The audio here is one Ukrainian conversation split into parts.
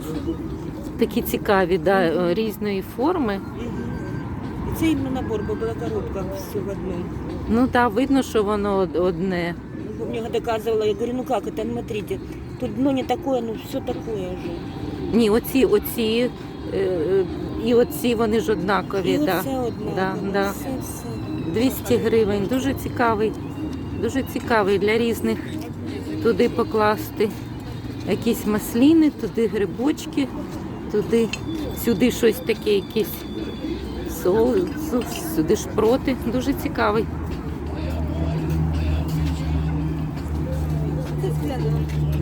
кольорів. Такі цікаві, да, е, різної форми. І це іменно набор, бо була коробка все в одному. Ну так, видно, що воно од- одне. Мне доказывала, я говорю, ну как это, смотрите, тут дно не такое, ну все такое уже. Ні, оці, оці е, е, і оці вони ж однакові. І да. оце одна. Да, да. Все, все. 200 гривень. Дуже цікавий. Дуже цікавий для різних туди покласти. Якісь масліни, туди грибочки, туди, сюди щось таке, якісь соус, сюди шпроти. Дуже цікавий.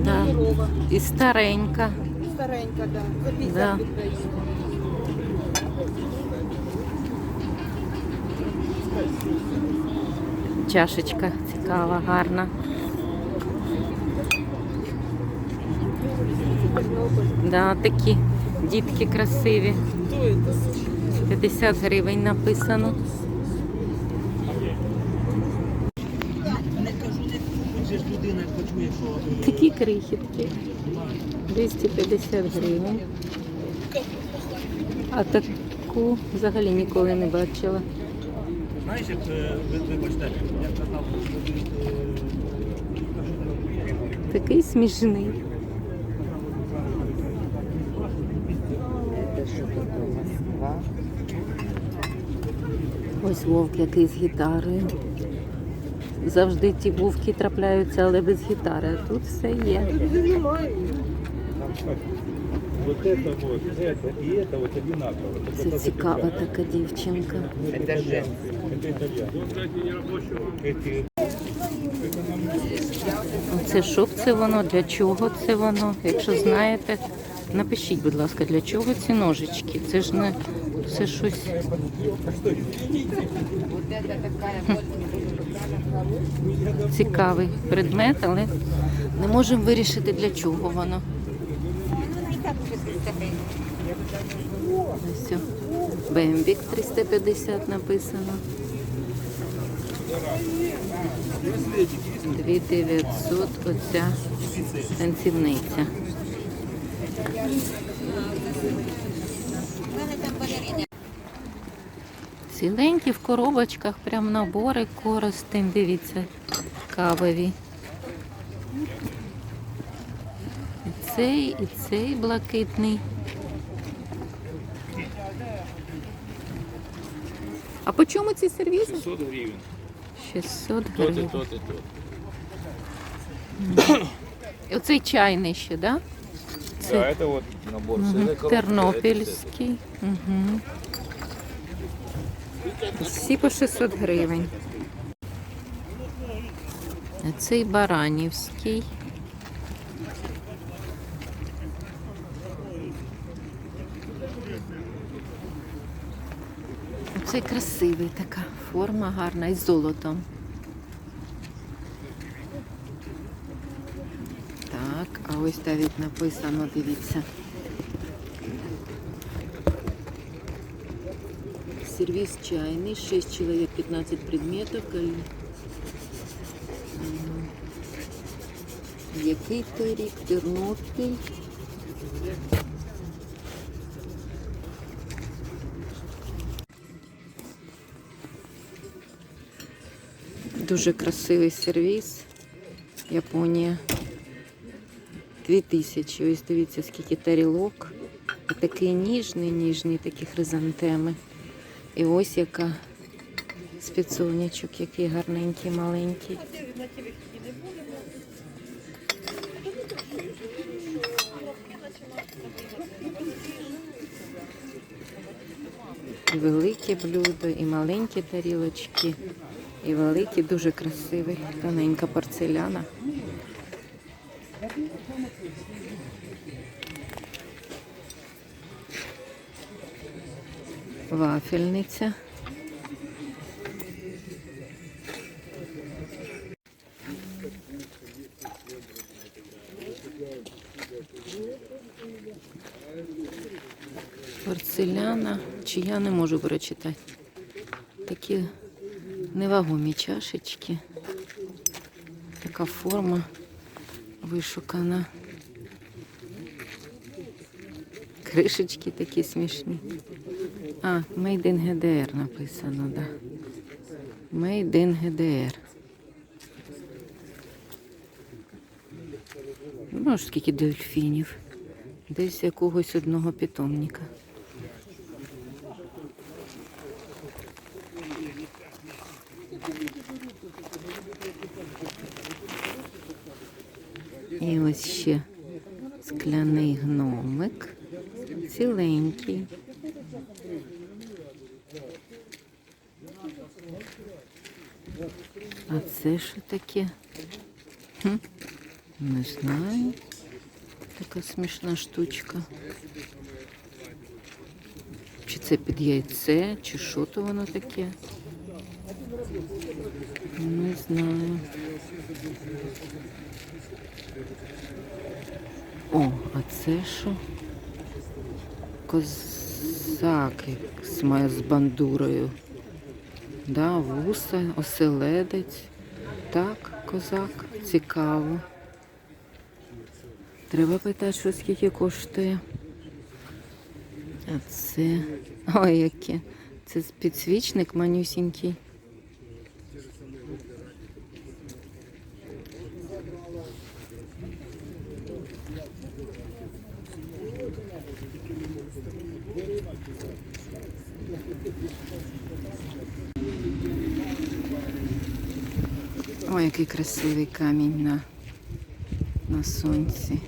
Да. І старенька. Старенька, да. За 50 Да. Чашечка цікава, гарна. Да, такі дітки красиві. 50 гривень написано. Такі крихітки. 250 гривень. А таку взагалі ніколи не бачила. Знаєш, як е, вибачте, я казав, е, Такий смішний. Ось вовк який з гітарою. Завжди ті вовки трапляються, але без гітари. А тут все є. вот это вот, это и это вот одинаково. Только Це цікава така дівчинка. Это же. Это итальянцы. Эти Це що б це воно? Для чого це воно? Якщо знаєте, напишіть, будь ласка, для чого ці ножички? Це ж не це щось. Цікавий предмет, але не можемо вирішити, для чого воно. Ось Бембік 350 написано. 2900 оця танцівниця. Ціленькі в коробочках, прям набори коростень, дивіться, кавові. І цей, і цей блакитний. А по чому ці сервізи? 600 гривен. 600 гривень. тот и тот. І Оцей чайний ще, да? Да, коробка, Тернопільський. Угу. Всі по 600 гривень. Цей Баранівський. Цей красивий така форма гарна із золотом. Так, а ось навіть написано, дивіться. Сервис чайный, 6 человек, 15 предметов. каль- М. Який то рік? Тернопіль. Дуже красивий сервіс. Японія. 2000. Ось дивіться, скільки тарілок. Такий ніжний, ніжний, такі хризантеми. І ось яка спецовничок, який гарненький, маленький. І велике блюдо, і маленькі тарілочки, і великі, дуже красивий, тоненька порцеляна. Вафельниця. Порцеляна, чи я не можу прочитати. Такі невагомі чашечки. Така форма вишукана. Кришечки такі смішні. А, Made in GDR написано, да. Made in GDR. Ну, скільки дельфінів. Десь якогось одного питомника. І ось ще скляний гномик. Ціленький. А це що таке? Хм, не знаю. Така смішна штучка. Чи це під яйце, чи що то воно таке? Не знаю. О, а це що? Козак з має з бандурою. Да, вуса, оселедець. Так, козак, цікаво. Треба питати, що скільки коштує. А це. Ой, яке. Це підсвічник манюсінький. Ой, який красивий камінь на, на сонці.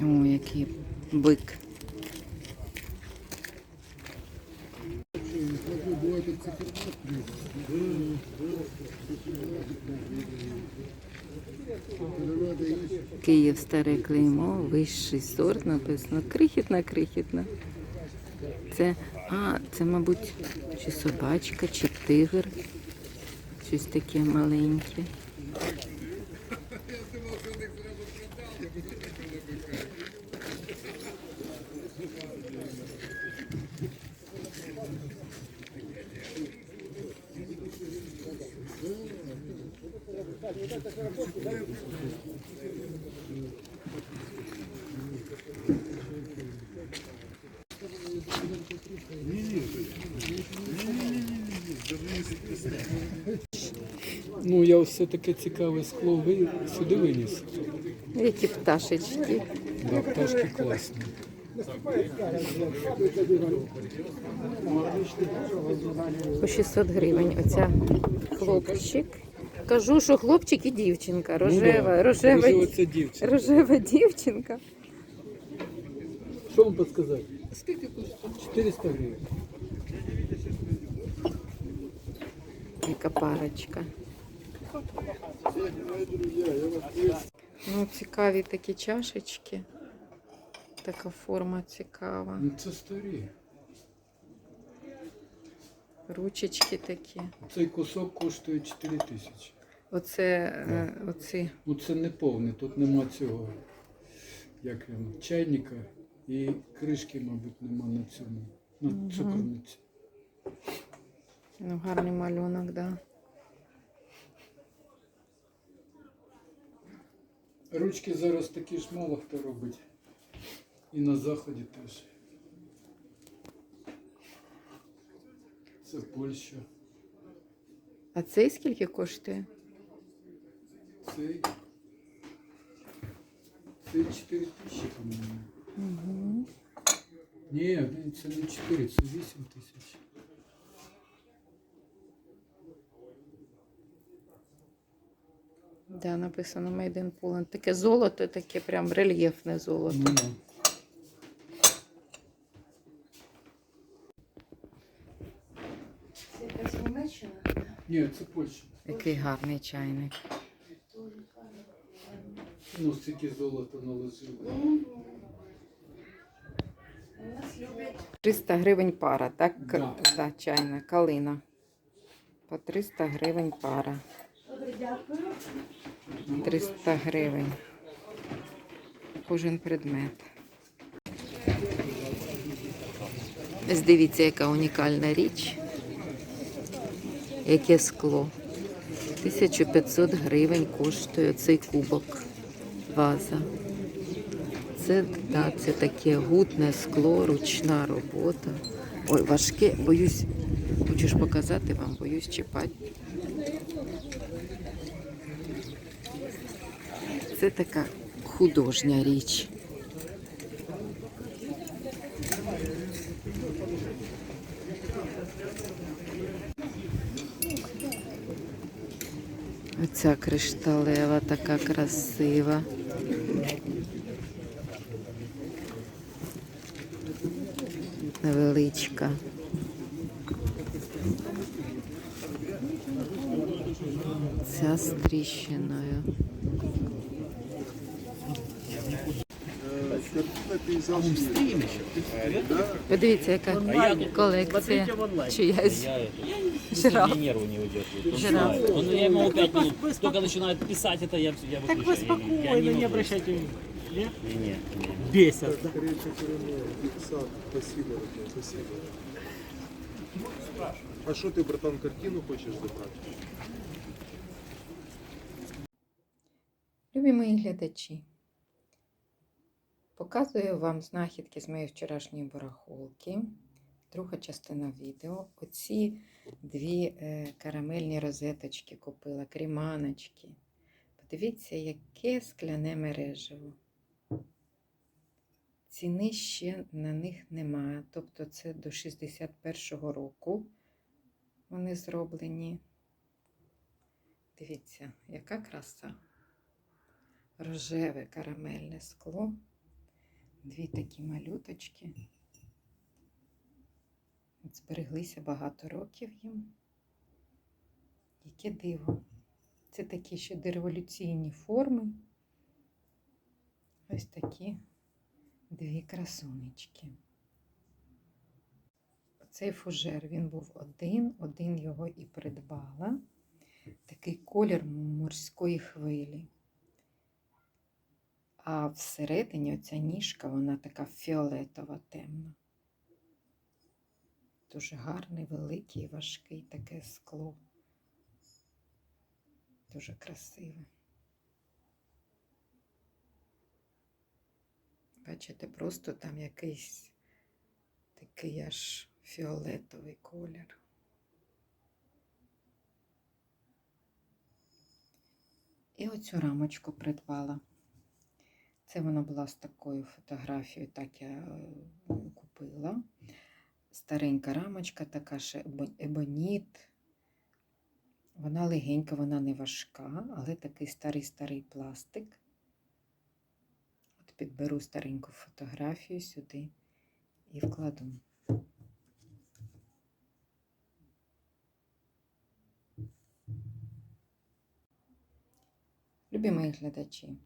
О, який бик. Київ старе клеймо, вищий сорт написано. Крихітна, крихітна. Це, а, це, мабуть, чи собачка, чи тигр. Щось таке маленьке. Ну, я все таке цікаве скло ви сюди виніс. Які пташечки. Да, пташки класні. По 600 гривень. Оця хлопчик. Кажу, що хлопчик і дівчинка. Рожева, рожева, Можливо, це дівчина. рожева дівчинка. Що вам підказати? Скільки коштує? 400 гривень. Яка парочка. Ну, цікаві такі чашечки. Така форма цікава. Ну, це старі. Ручечки такі. Цей кусок коштує 4 тисячі. Оце, е, оці. Ну це не повний, тут нема цього. Як він, чайника і кришки, мабуть, нема на цьому. На цукорниці. Ну, гарний малюнок, да. Ручки зараз такі ж мало хто робить. І на заході теж. Це Польща. А цей скільки коштує? Цей. Це 4 тисячі, по-моєму. Угу. Ні, це не 4, це 8 тисяч. Да, написано Made in Poland. Таке золото, таке прям рельєфне золото. Ну, ну. Ні, це Польща. Який гарний чайник. Ну, стільки золота наложили. 300 гривень пара, так? Да. Да, чайна, калина. По 300 гривень пара. 300 гривень. Кожен предмет. Ось дивіться, яка унікальна річ. Яке скло. 1500 гривень коштує цей кубок ваза. Це, да, це таке гутне скло, ручна робота. Ой, важке, боюсь, хочу ж показати вам, боюсь чіпати. Це така художня річ. Оця кришталева така красива. Невеличка. Ця з тріщиною. Подивіться, яка колекція чиясь. Жираф. нервы не выдерживает. Он Жираф. знает. Он, я ему пять минут, только начинает писать это, я, я Так вы выключаю. Я спокойно, не могу. обращайте внимания. Нет? Не, не, не. Бесят, да? Спасибо, спасибо. А що ти, братан, картину хочеш забрати? Любі мої глядачі, показую вам знахідки з моєї вчорашньої барахолки. Друга частина відео. Оці дві е, карамельні розеточки купила, кріманочки. Подивіться, яке скляне мережево. Ціни ще на них немає. Тобто це до 61-го року вони зроблені. Дивіться, яка краса рожеве карамельне скло, дві такі малюточки. Збереглися багато років їм. Яке диво. Це такі ще дореволюційні форми. Ось такі дві красунечки. Цей фужер він був один, один його і придбала. Такий колір морської хвилі. А всередині оця ніжка, вона така фіолетова темна. Дуже гарний, великий, важкий таке скло. Дуже красиве. Бачите, просто там якийсь такий аж фіолетовий колір. І оцю рамочку придбала. Це вона була з такою фотографією, так я е, купила. Старенька рамочка, така ще ебоніт. Вона легенька, вона не важка, але такий старий-старий пластик. От підберу стареньку фотографію сюди і вкладу. Любі мої глядачі,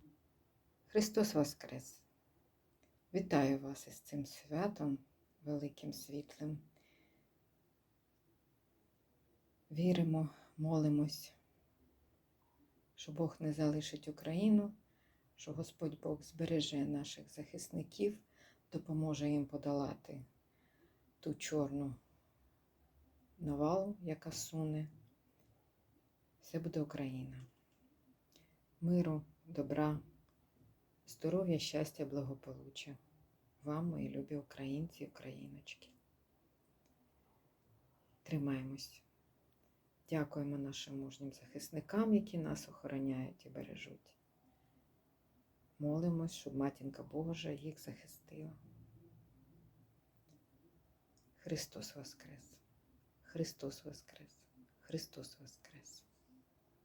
Христос Воскрес! Вітаю вас із цим святом, великим світлим. Віримо, молимось, що Бог не залишить Україну, що Господь Бог збереже наших захисників, допоможе їм подолати ту чорну навалу, яка суне. Все буде Україна. Миру, добра, здоров'я, щастя, благополуччя. Вам, мої любі українці, і україночки. Тримаємось. Дякуємо нашим мужнім захисникам, які нас охороняють і бережуть. Молимось, щоб матінка Божа їх захистила. Христос Воскрес! Христос Воскрес! Христос Воскрес!